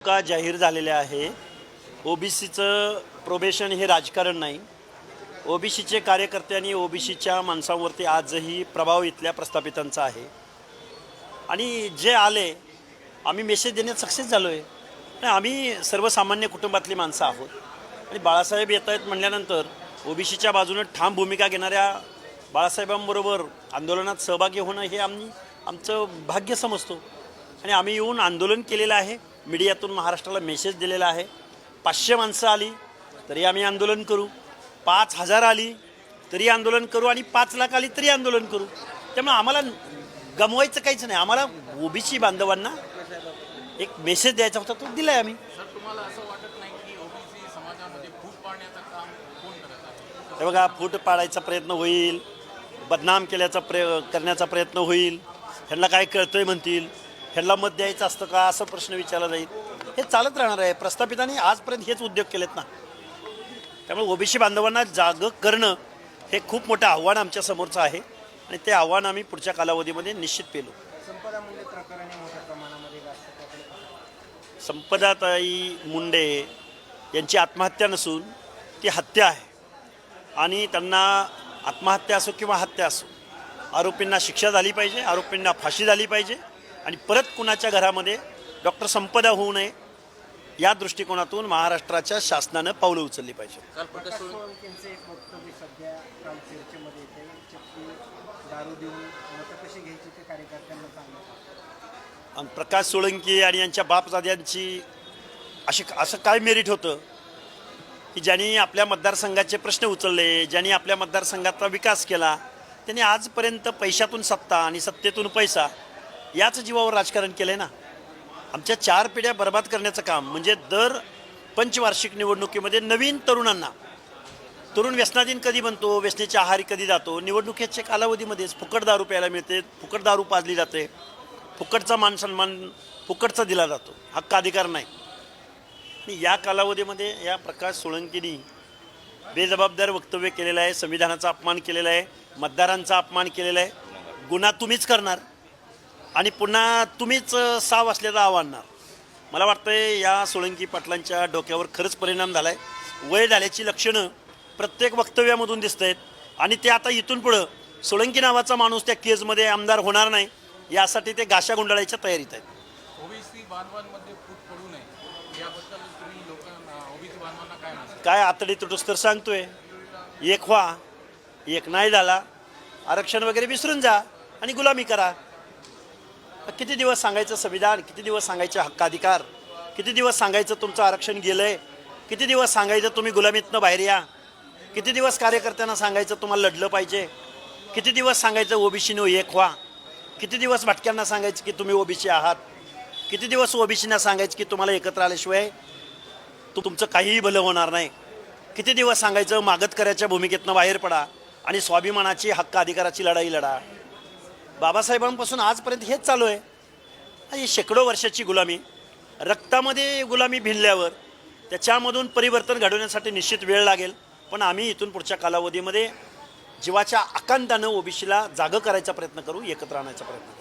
का जाहीर झालेले आहे? ओबीसीचं प्रोबेशन हे राजकारण नाही. ओबीसीचे कार्यकर्ते आणि ओबीसीच्या माणसांवरती आजही प्रभाव इथल्या प्रस्थापितांचा आहे. आणि जे आले आम्ही मेसेज देण्यात सक्सेस झालो आहे नाही आम्ही सर्वसामान्य कुटुंबातली माणसं आहोत. आणि बाळासाहेब येत आहेत म्हणल्यानंतर ओबीसीच्या बाजूनं ठाम भूमिका घेणाऱ्या बाळासाहेबांबरोबर आंदोलनात सहभागी होणं हे आम्ही आमचं भाग्य समजतो. आणि आम्ही येऊन आंदोलन केलेलं आहे. मीडियातून महाराष्ट्राला मेसेज दिलेला आहे. पाचशे माणसं आली तरी आम्ही आंदोलन करू. पाच हजार आली तरी आंदोलन करू. आणि पाच लाख आली तरी आंदोलन करू. त्यामुळे आम्हाला गमवायचं काहीच नाही. आम्हाला ओबीसी बांधवांना एक मेसेज द्यायचा होता तो दिलाय आम्ही. हे बघा फूट पाडायचा प्रयत्न होईल. बदनाम केल्याचा प्रय करण्याचा प्रयत्न होईल. ह्यांना काय कळतंय म्हणतील. ह्यांना मत द्यायचं असतं का? असं प्रश्न विचारला जाईल. हे चालत राहणार आहे. प्रस्थापितांनी आजपर्यंत हेच उद्योग केलेत ना. त्यामुळे ओबीसी बांधवांना जागं करणं हे खूप मोठं आव्हान आमच्या समोरचं आहे. आणि ते आव्हान आम्ही पुढच्या कालावधीमध्ये निश्चित पेलो. संपदाताई मुंडे यांची आत्महत्या नसून ती हत्या आहे. आणि त्यांना आत्महत्या असो किंवा हत्या असो आरोपींना शिक्षा झाली पाहिजे आरोपींना फाशी झाली पाहिजे. आणि परत कुणाच्या घरामध्ये डॉक्टर संपदा होऊ नये या दृष्टिकोनातून महाराष्ट्राच्या शासनानं पावलं उचलली पाहिजे आणि प्रकाश सोळंकी आणि यांच्या बापजाद्यांची अशी असं काय मेरिट होतं? की ज्यांनी आपल्या मतदारसंघाचे प्रश्न उचलले ज्यांनी आपल्या मतदारसंघाचा विकास केला त्यांनी आजपर्यंत पैशातून सत्ता आणि सत्तेतून पैसा याच जीवावर राजकारण केलं आहे ना. आमच्या चार पिढ्या बर्बाद करण्याचं काम म्हणजे दर पंचवार्षिक निवडणुकीमध्ये नवीन तरुणांना तरुण व्यसनाधीन कधी बनतो व्यसनेच्या आहारी कधी जातो निवडणुकीच्या कालावधीमध्येच फुकट दारू प्यायला मिळते फुकट दारू पाजली जाते फुकटचा मान सन्मान फुकटचा दिला जातो हक्क अधिकार नाही. या कालावधीमध्ये या प्रकाश सोळंकीनी बेजबाबदार वक्तव्य केलेलं आहे संविधानाचा अपमान केलेला आहे मतदारांचा अपमान केलेला आहे गुन्हा तुम्हीच करणार. आणि पुन्हा तुम्हीच साव असल्याचं आव्हानणार मला वाटतंय या सोळंकी पाटलांच्या डोक्यावर खरंच परिणाम झाला आहे वय झाल्याची लक्षणं प्रत्येक वक्तव्यामधून दिसत आहेत आणि ते आता इथून पुढं सोळंकी नावाचा माणूस त्या केजमध्ये आमदार होणार नाही यासाठी ते गाशा गुंडाळायच्या तयारीत आहेत. ओबीसी बांधवांमध्ये फूट पडू नये याबद्दल तुम्ही लोकांना ओबीसी बांधवांना काय म्हणता काय आतडी तुटूस तर सांगतोय? एक व्हा एक नाही झाला आरक्षण वगैरे विसरून जा आणि गुलामी करा. किती दिवस सांगायचं संविधान? किती दिवस सांगायचे हक्काधिकार? किती दिवस सांगायचं तुमचं आरक्षण गेलं आहे किती दिवस सांगायचं तुम्ही गुलामीतनं बाहेर या? किती दिवस कार्यकर्त्यांना सांगायचं तुम्हाला लढलं पाहिजे? किती दिवस सांगायचं ओबीसीनं एक व्हा? किती दिवस भटक्यांना सांगायचं की तुम्ही ओबीसी आहात? किती दिवस ओबीसीना सांगायचं की तुम्हाला एकत्र आल्याशिवाय तू तुमचं काहीही भलं होणार नाही? किती दिवस सांगायचं मागतकऱ्याच्या भूमिकेतनं बाहेर पडा आणि स्वाभिमानाची हक्क अधिकाराची लढाई लढा? बाबासाहेबांपासून आजपर्यंत हेच चालू आहे. ही शेकडो वर्षाची गुलामी. रक्तामध्ये गुलामी भिनल्यावर त्याच्यामधून परिवर्तन घडवण्यासाठी निश्चित वेळ लागेल. पण आम्ही इथून पुढच्या कालावधीमध्ये जीवाच्या आकांतानं ओबीसीला जागं करायचा प्रयत्न करू एकत्र आणायचा प्रयत्न करू.